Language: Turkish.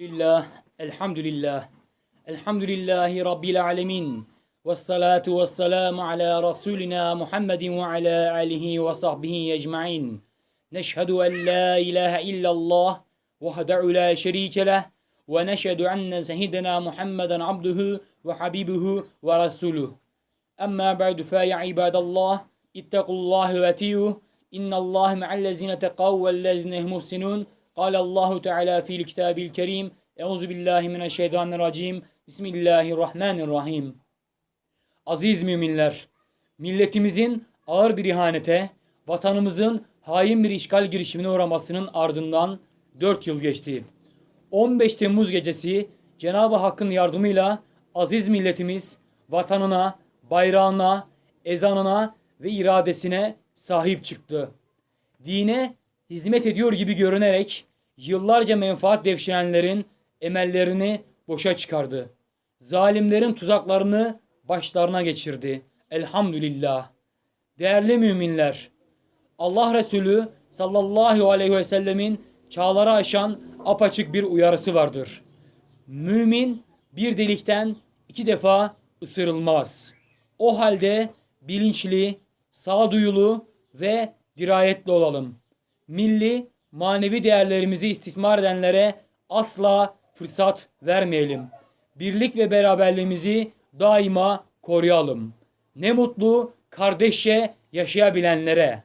لله الحمد لله. الحمد لله رب العالمين. والصلاة والسلام على رسولنا محمد وعلى آله وصحبه أجمعين. نشهد أن لا إله إلا الله وحده لا شريك له ونشهد أن سيدنا محمدا عبده وحبيبه ورسوله. أما بعد فيا عباد الله اتقوا الله واتيوه إن الله مع الذين تقوا والذين هم محسنون. قال الله تعالى في الكتاب الكريم أعوذ بالله من الشيطان الرجيم بسم الله الرحمن الرحيم Aziz müminler, milletimizin ağır bir ihanete, vatanımızın hain bir işgal girişimine uğramasının ardından 4 yıl geçti. 15 Temmuz gecesi Cenab-ı Hakk'ın yardımıyla aziz milletimiz vatanına, bayrağına, ezanına ve iradesine sahip çıktı. Dine hizmet ediyor gibi görünerek yıllarca menfaat devşirenlerin emellerini boşa çıkardı. Zalimlerin tuzaklarını başlarına geçirdi. Elhamdülillah. Değerli müminler, Allah Resulü sallallahu aleyhi ve sellemin çağları aşan apaçık bir uyarısı vardır. Mümin bir delikten iki defa ısırılmaz. O halde bilinçli, sağduyulu ve dirayetli olalım. Milli, manevi değerlerimizi istismar edenlere asla fırsat vermeyelim. Birlik ve beraberliğimizi daima koruyalım. Ne mutlu kardeşçe yaşayabilenlere.